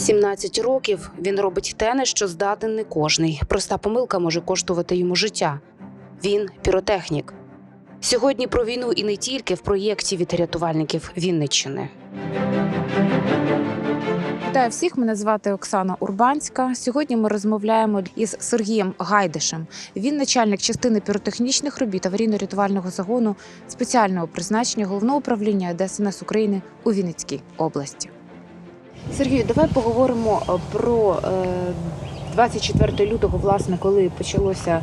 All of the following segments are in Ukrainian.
17 років він робить те, на що здатен не кожний. Проста помилка може коштувати йому життя. Він піротехнік. Сьогодні про війну і не тільки в проєкті від рятувальників Вінниччини. Вітаю всіх. Мене звати Оксана Урбанська. Сьогодні ми розмовляємо із Сергієм Гайдишем. Він начальник частини піротехнічних робіт аварійно-рятувального загону спеціального призначення головного управління ДСНС України у Вінницькій області. Сергію, давай поговоримо е, про е, 24 лютого, власне, коли почалося е,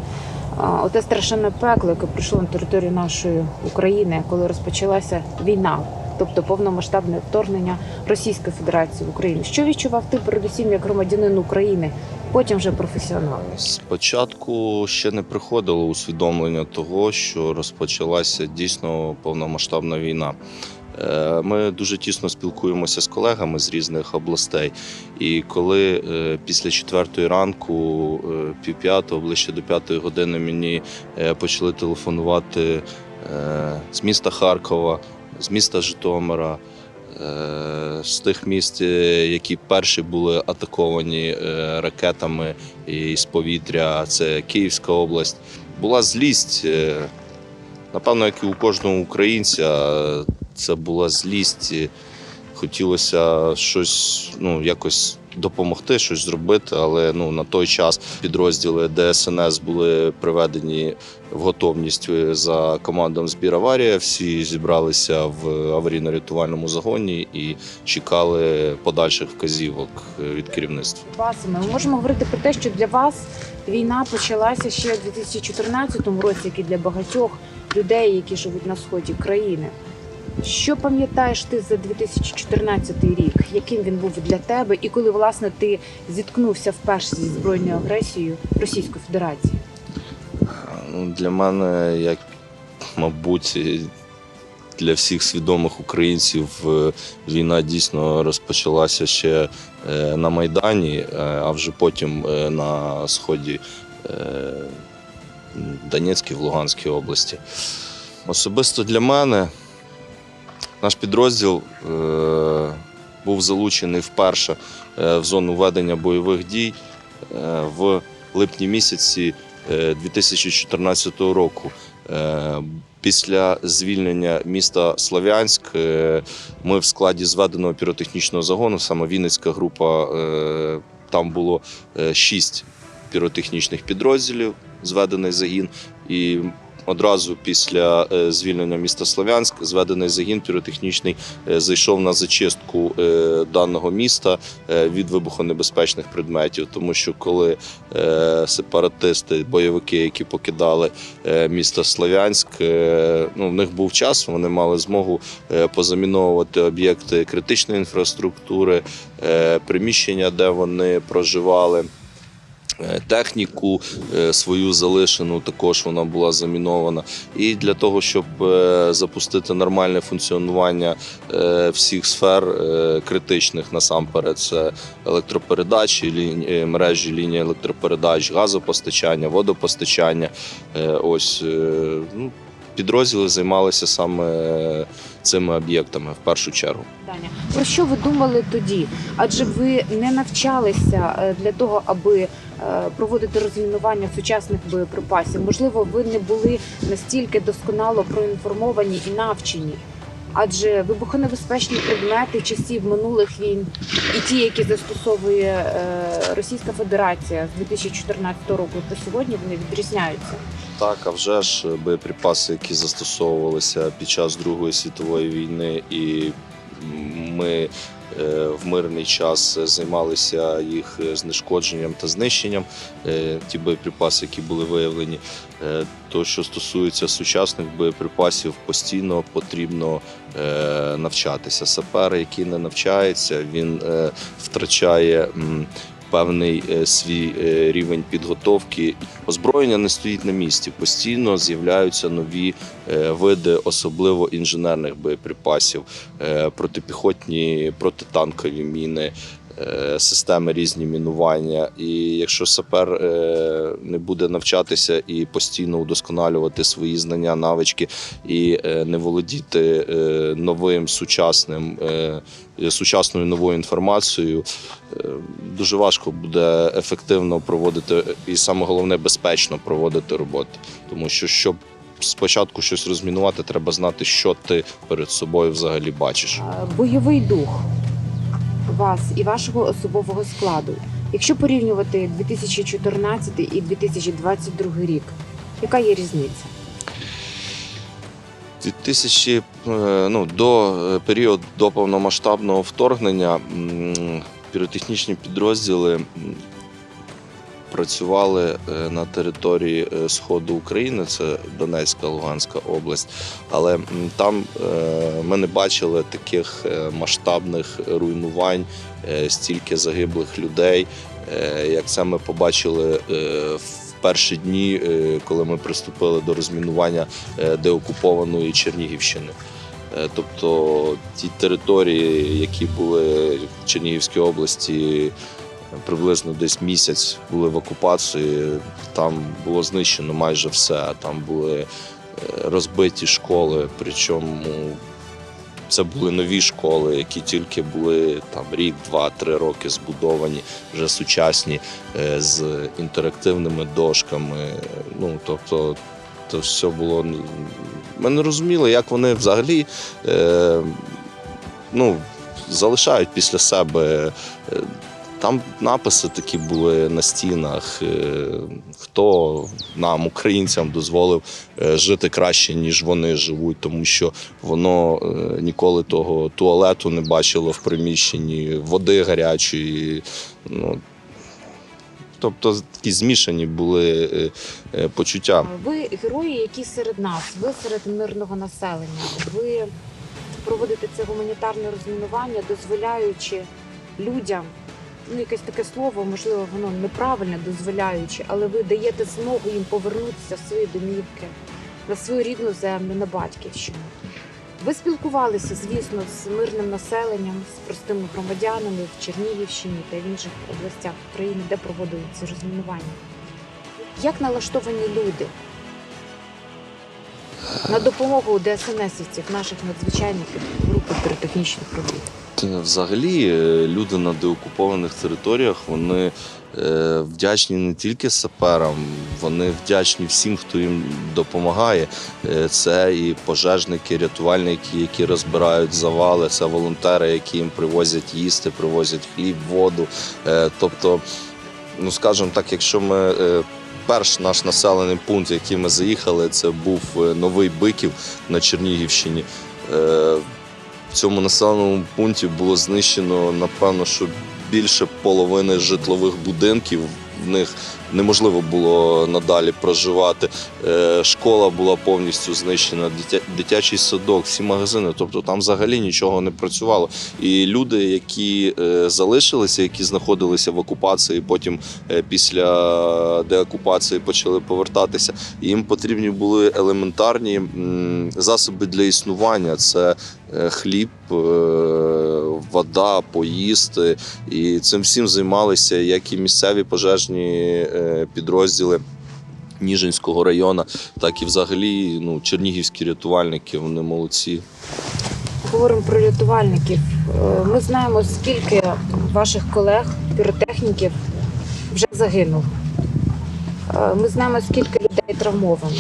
оте страшенне пекло, яке прийшло на територію нашої України, коли розпочалася війна, тобто повномасштабне вторгнення Російської Федерації в Україну. Що відчував ти передусім як громадянин України, потім вже професіонал? Спочатку ще не приходило усвідомлення того, що розпочалася дійсно повномасштабна війна. Е, Ми дуже тісно спілкуємося з колегами з різних областей. І коли е, після четвертої ранку, е, півп'ятого, ближче до п'ятої години, мені почали телефонувати з міста Харкова, з міста Житомира. З тих міст, які перші були атаковані ракетами і з повітря, це Київська область. Була злість, напевно, як і у кожного українця, це була злість. і Хотілося щось ну, якось допомогти, щось зробити, але ну, на той час підрозділи ДСНС були приведені в готовність е, за командом збір аварія. Всі зібралися в аварійно-рятувальному загоні і чекали подальших вказівок е, від керівництва. Басами ми можемо говорити про те, що для вас війна почалася ще у 2014 році, як і для багатьох людей, які живуть на сході країни. Що пам'ятаєш ти за 2014 рік? Яким він був для тебе, і коли власне ти зіткнувся вперше зі збройною агресією Російської Федерації? Ну, Для мене, як, мабуть, для всіх свідомих українців е, війна дійсно розпочалася ще е, на Майдані, е, а вже потім на сході Донецькій, в Луганській області. Особисто для мене наш підрозділ е, був залучений вперше е, в зону ведення бойових дій е, в липні місяці е, 2014 року. Е, Після звільнення міста Слов'янськ ми в складі зведеного піротехнічного загону, саме Вінницька група, там було шість піротехнічних підрозділів, зведений загін. І одразу після е, звільнення міста Слов'янськ зведений загін піротехнічний е, зайшов на зачистку е, даного міста від вибухонебезпечних предметів. Тому що коли сепаратисти, бойовики, які покидали місто Слов'янськ, ну, в них був час, вони мали змогу позаміновувати об'єкти критичної інфраструктури, приміщення, де вони проживали. Е, Техніку е, свою залишену також вона була замінована. І для того, щоб е, запустити нормальне функціонування всіх сфер критичних насамперед, це електропередачі, мережі лінії електропередач, газопостачання, водопостачання. Ось ну, підрозділи займалися саме цими об'єктами в першу чергу. Даня, про що ви думали тоді? Адже ви не навчалися для того, аби проводити розмінування сучасних боєприпасів. Можливо, ви не були настільки досконало проінформовані і навчені. Адже вибухонебезпечні предмети часів минулих війн і ті, які застосовує е, Російська Федерація з 2014 року, по сьогодні вони відрізняються. Так, а вже ж боєприпаси, які застосовувалися під час Другої світової війни, і ми е, в мирний час займалися їх знешкодженням та знищенням. е, Ті боєприпаси, які були виявлені. Е, То, що стосується сучасних боєприпасів, постійно потрібно е, навчатися. Сапер, який не навчається, він е, втрачає. Певний е, свій е, рівень підготовки озброєння не стоїть на місці. Постійно з'являються нові е, види, особливо інженерних боєприпасів, протипіхотні, протитанкові міни. Е, системи різні мінування. І якщо сапер е, не буде навчатися і постійно удосконалювати свої знання, навички і е, не володіти новим сучасним. Сучасною новою інформацією дуже важко буде ефективно проводити і саме головне безпечно проводити роботу, тому що щоб спочатку щось розмінувати, треба знати, що ти перед собою взагалі бачиш. Бойовий дух вас і вашого особового складу. Якщо порівнювати 2014 і 2022 рік, яка є різниця? 2000, е, ну, до періоду період до повномасштабного вторгнення піротехнічні підрозділи працювали е, на території е, сходу України, це Донецька, Луганська область. Але там е, ми не бачили таких масштабних руйнувань, стільки загиблих людей, як це ми побачили в перші дні, коли ми приступили до розмінування деокупованої Чернігівщини. Тобто ті території, які були в Чернігівській області, приблизно десь місяць були в окупації, там було знищено майже все. Там були е, розбиті школи, причому це були нові школи, які тільки були там рік, два, три роки збудовані, вже сучасні, е, з інтерактивними дошками. Ну тобто, то все було. Ми не розуміли, як вони взагалі е, ну, залишають після себе. Там написи такі були на стінах, е, хто нам, українцям, дозволив е, жити краще, ніж вони живуть, тому що воно е, ніколи того туалету не бачило в приміщенні, води гарячої. Ну, тобто такі змішані були почуття. Ви герої, які серед нас, ви серед мирного населення. Ви проводите це гуманітарне розмінування, дозволяючи людям, якесь таке слово, можливо, воно неправильне, дозволяючи, але ви даєте змогу їм повернутися в свої домівки, на свою рідну землю, на батьківщину. Ви спілкувалися, звісно, з мирним населенням, з простими громадянами в Чернігівщині та в інших областях України, де проводили розмінування. Як налаштовані люди на допомогу ДСНСівців, наших надзвичайників групи піротехнічних робіт? Е, Взагалі, е, люди на деокупованих територіях вони е, вдячні не тільки саперам, вони вдячні всім, хто їм допомагає. Це і пожежники, рятувальники, які розбирають завали, це волонтери, які їм привозять їсти, привозять хліб, воду. Тобто, ну скажімо так, якщо ми. Перший наш населений пункт, в який ми заїхали, це був Новий Биків на Чернігівщині. Цьому населеному пункті було знищено, напевно, що більше половини житлових будинків. В них неможливо було надалі проживати. Е, Школа була повністю знищена, дитячий садок, всі магазини. Тобто там взагалі нічого не працювало. І люди, які е, залишилися, які знаходилися в окупації, потім е, після деокупації почали повертатися. Їм потрібні були елементарні засоби для існування. Це хліб, вода, поїсти. І цим всім займалися як і місцеві пожежні підрозділи. Ніжинського району, так і взагалі ну, чернігівські рятувальники, вони молодці. Говоримо про рятувальників. Е, Ми знаємо, скільки ваших колег, піротехніків, вже загинуло. Е, Ми знаємо, скільки людей травмовано.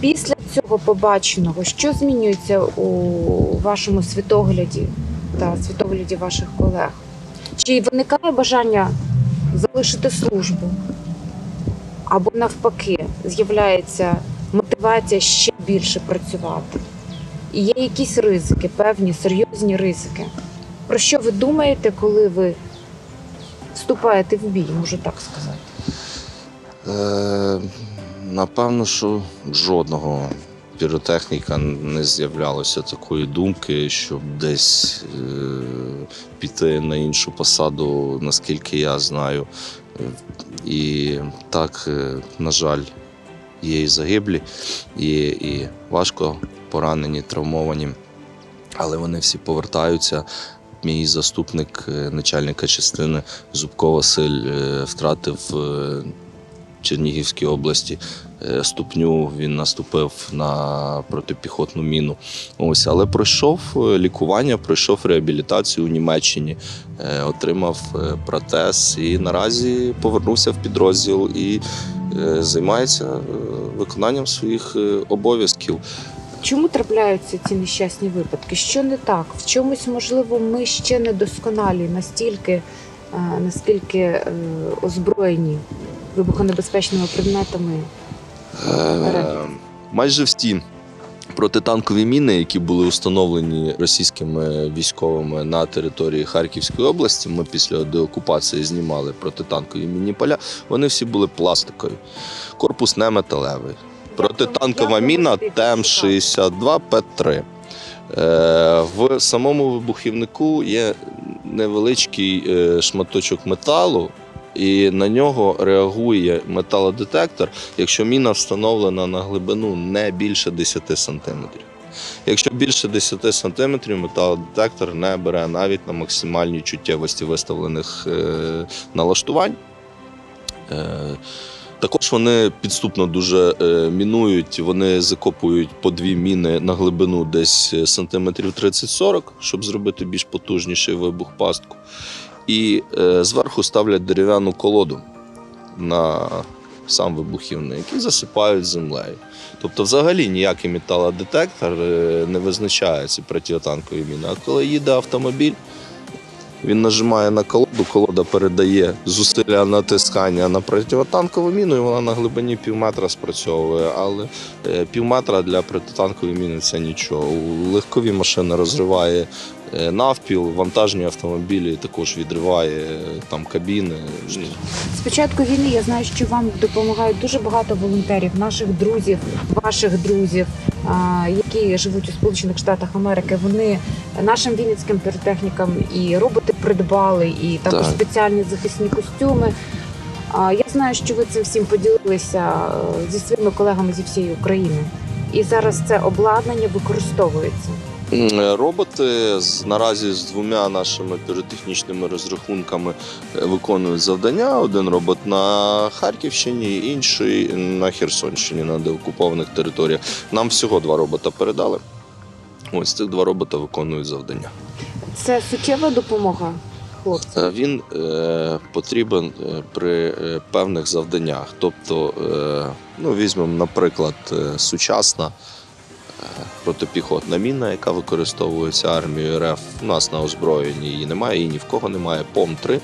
Після цього побаченого, що змінюється у вашому світогляді та світогляді ваших колег? Чи виникає бажання залишити службу? Або навпаки, з'являється мотивація ще більше працювати? І є якісь ризики, певні серйозні ризики. Про що ви думаєте, коли ви вступаєте в бій, можу так сказати? Е, напевно, що жодного піротехніка не з'являлося такої думки, щоб десь е, піти на іншу посаду, наскільки я знаю. І так, е, на жаль, є і загиблі, є і важко поранені, травмовані, але вони всі повертаються. мій заступник е, начальника частини Зубко Василь е, втратив Чернігівській області е, ступню. Він наступив на протипіхотну міну. Ось, але пройшов е, лікування, пройшов реабілітацію у Німеччині, е, отримав протез і наразі повернувся в підрозділ і займається виконанням своїх обов'язків. Чому трапляються ці нещасні випадки? Що не так? В чомусь, можливо, ми ще не досконалі настільки, наскільки озброєні вибухонебезпечними предметами. Е, Майже всі протитанкові міни, які були установлені російськими військовими на території Харківської області, ми після деокупації знімали протитанкові мінні поля, вони всі були пластикові. Корпус не металевий. Протитанкова міна ТМ-62 П3. Е, В самому вибухівнику є невеличкий е, шматочок металу, і на нього реагує металодетектор, якщо міна встановлена на глибину не більше 10 см. Якщо більше 10 см, металодетектор не бере навіть на максимальній чуттєвості виставлених е, налаштувань. Е, також вони підступно дуже е, мінують, вони закопують по дві міни на глибину десь сантиметрів 30-40, щоб зробити більш потужніший вибух пастку. І е, зверху ставлять дерев'яну колоду на сам вибухівник і засипають землею. Тобто, взагалі ніякий металодетектор е, не визначає ці протитанкові міни. А коли їде автомобіль, він нажимає на колоду, колода передає зусилля натискання на протитанкову міну, і вона на глибині півметра спрацьовує. Але е, півметра для протитанкової міни це нічого. Легкові машини розриває навпіл, вантажні автомобілі також відриває е, там кабіни. З початку війни я знаю, що вам допомагають дуже багато волонтерів, наших друзів, ваших друзів, які живуть у Сполучених Штатах Америки. Вони нашим вінницьким піротехнікам і роботи придбали, і також Так. спеціальні захисні костюми. Я знаю, що ви цим всім поділилися е, зі своїми колегами зі всієї України. І зараз це обладнання використовується. Е, Роботи наразі з двома нашими піротехнічними розрахунками е, виконують завдання. Один робот на Харківщині, інший на Херсонщині, на деокупованих територіях. Нам всього два робота передали. Ось цих два робота виконують завдання. Це суттєва допомога хлопцям. Е, Він е, потрібен при певних завданнях. Тобто, е, ну, візьмемо, наприклад, сучасна протипіхотна міна, яка використовується армією РФ. У нас на озброєнні її немає, і ні в кого немає. ПОМ-3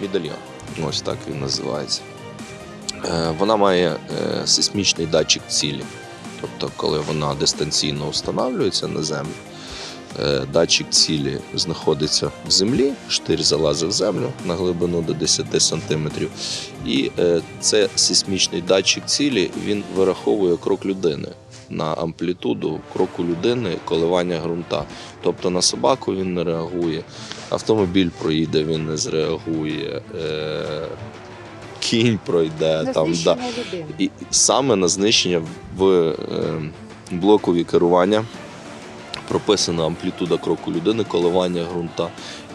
медальйон. Ось так він називається. Е, Вона має е, сейсмічний датчик цілі. Тобто, коли вона дистанційно встановлюється на землю, Е, датчик цілі знаходиться в землі, штир залазить в землю на глибину до 10 сантиметрів. І це сейсмічний датчик цілі він вираховує крок людини на амплітуду кроку людини, коливання ґрунта. Тобто на собаку він не реагує, автомобіль проїде, він не зреагує, е, кінь пройде. На там, да. людини. І саме на знищення в е, блокові керування прописана амплітуда кроку людини, коливання ґрунта.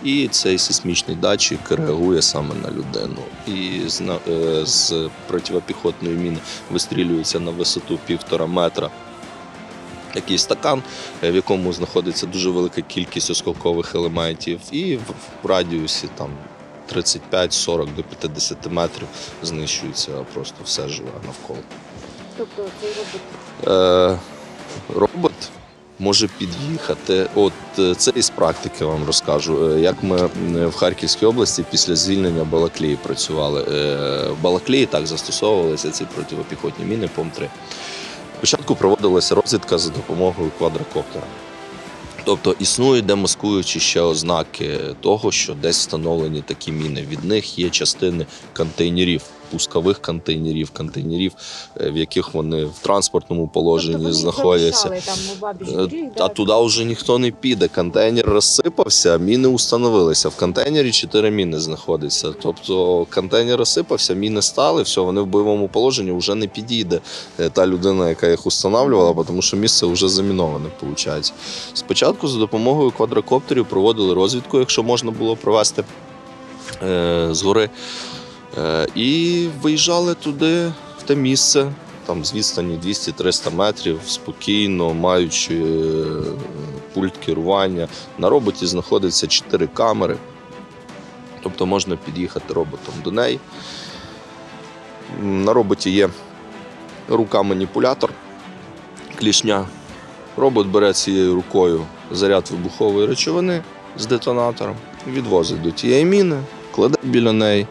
І цей сейсмічний датчик реагує саме на людину. І з, е, з протипіхотної міни вистрілюється на висоту півтора метра. Такий стакан, е, в якому знаходиться дуже велика кількість осколкових елементів, і в, в радіусі там 35-40 до 50 метрів знищується просто все живе навколо. Тобто цей робот Е, робот може під'їхати. От е, це із практики вам розкажу. Е, Як ми в Харківській області після звільнення Балаклії працювали. Е, В Балаклії так застосовувалися ці протипіхотні міни ПОМ-3. Спочатку проводилася розвідка за допомогою квадрокоптера. Тобто існують демаскуючі ще ознаки того, що десь встановлені такі міни. Від них є частини контейнерів пускових контейнерів, контейнерів, е, в яких вони в транспортному положенні Тобто вони знаходяться. там у бабіч Е, А туди вже ніхто не піде. Контейнер розсипався, міни установилися. В контейнері чотири міни знаходяться. Тобто контейнер розсипався, міни стали, все, вони в бойовому положенні вже не підійде е, та людина, яка їх устанавливала, тому що місце вже заміноване. Виходить. Спочатку за допомогою квадрокоптерів проводили розвідку, якщо можна було провести е, з гори. Е, і виїжджали туди, в те місце, там з відстані 200-300 метрів, спокійно, маючи е, пульт керування. На роботі знаходиться 4 камери. Тобто можна під'їхати роботом до неї. На роботі є рука-маніпулятор, клішня. Робот бере цією рукою заряд вибухової речовини з детонатором, відвозить до тієї міни, кладе біля неї.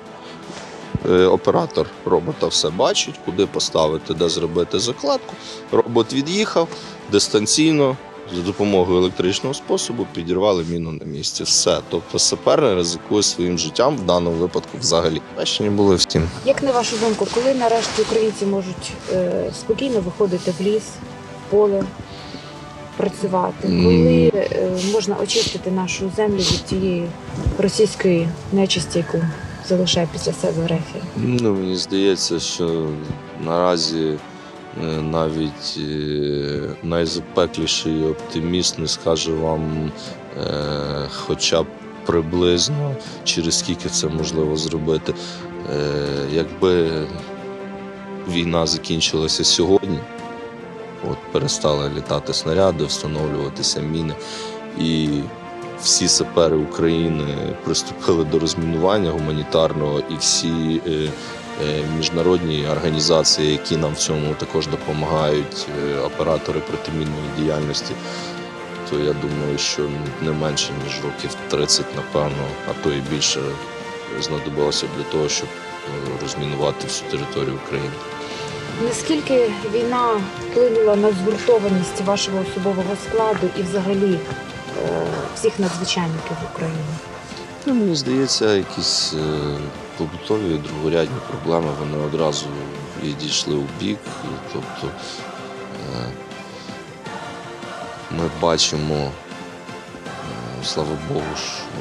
Е, Оператор робота все бачить, куди поставити, де зробити закладку. Робот від'їхав дистанційно за допомогою електричного способу підірвали міну на місці. Все. Тобто сапер не ризикує своїм життям в даному випадку взагалі. Бачення були втім. Як на вашу думку, коли нарешті українці можуть е, спокійно виходити в ліс, в поле, працювати, коли е, можна очистити нашу землю від тієї російської нечисті, яку залишає після себе Рефія? Ну, мені здається, що наразі е, навіть е, найзапекліший оптиміст не скаже вам е, хоча б приблизно через скільки це можливо зробити. Якби війна закінчилася сьогодні, от перестали літати снаряди, встановлюватися міни, і всі сапери України приступили до розмінування гуманітарного, і всі е, е, міжнародні організації, які нам в цьому також допомагають, е, оператори протимінної діяльності. То я думаю, що не менше ніж років 30, напевно, а то і більше знадобилося для того, щоб розмінувати всю територію України. Наскільки війна вплинула на згуртованість вашого особового складу і взагалі всіх надзвичайників в Україні? Ну, мені здається, якісь е, побутові другорядні проблеми вони одразу відійшли у бік. Тобто е, ми бачимо, е, слава Богу, що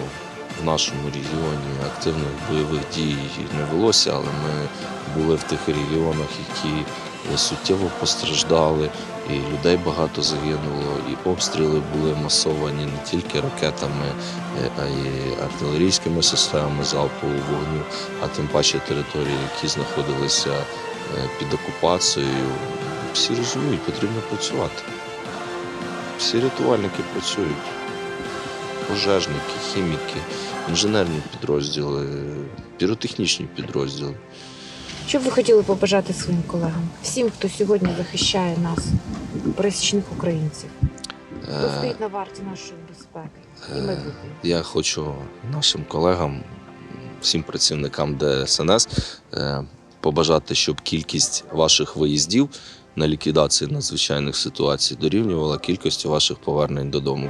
в нашому регіоні активних бойових дій не велося, але ми були в тих регіонах, які суттєво постраждали, і людей багато загинуло, і обстріли були масовані не тільки ракетами, е, а й артилерійськими системами залпового вогню, а тим паче території, які знаходилися е, під окупацією. Всі розуміють, потрібно працювати. Всі рятувальники працюють. Пожежники, хіміки, інженерні підрозділи, піротехнічні підрозділи. Що б ви хотіли побажати своїм колегам? Всім, хто сьогодні захищає нас, пересічних українців, хто Е, стоїть на варті нашої безпеки і Е, майбутнього? Я хочу нашим колегам, всім працівникам ДСНС е, побажати, щоб кількість ваших виїздів на ліквідацію надзвичайних ситуацій дорівнювала кількості ваших повернень додому.